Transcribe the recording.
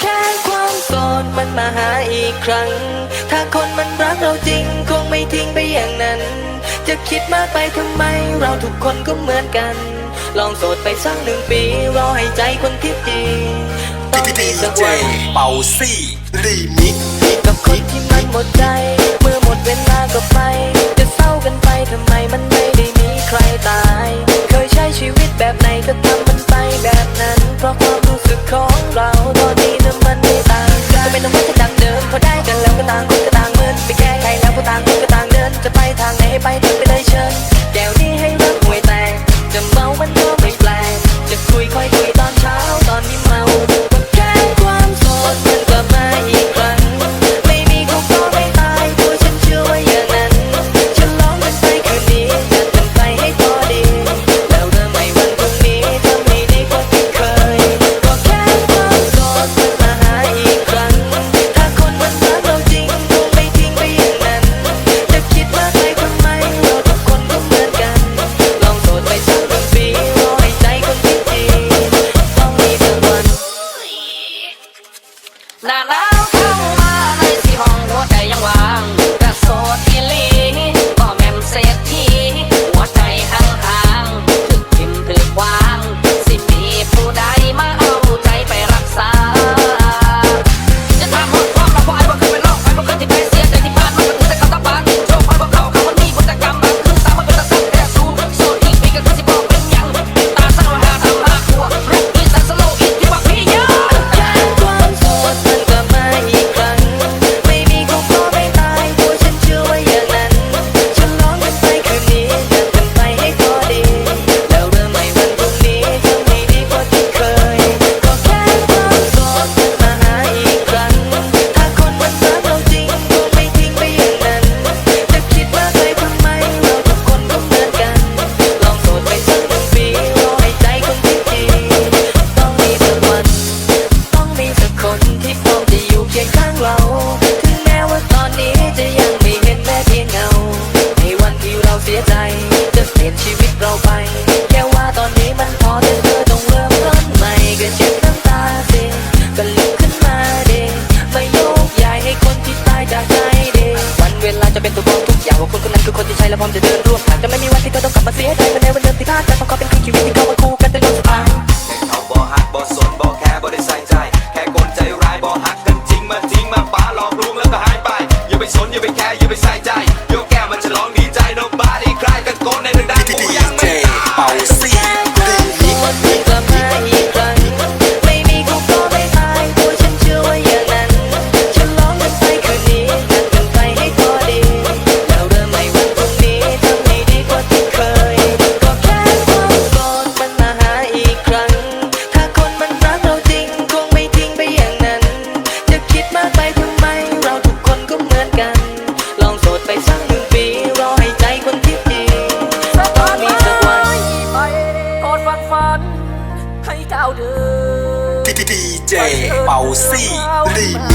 แค่ความโสดมันมาหาอีกครั้ง ถ้าคนมันรักเราจริงคงไม่ทิ้งไปอย่างนั้น จะคิดมากไปทำไมเราทุกคนก็เหมือนกัน ลองโสดไปสักหนึ่งปีรอให้ใจคนที่ดีต้องมีสักวันเป่าซี่รีมิกกับคนที่มันหมดใจ เมื่อหมดเวลาก็ไป เจเป่าซี่รี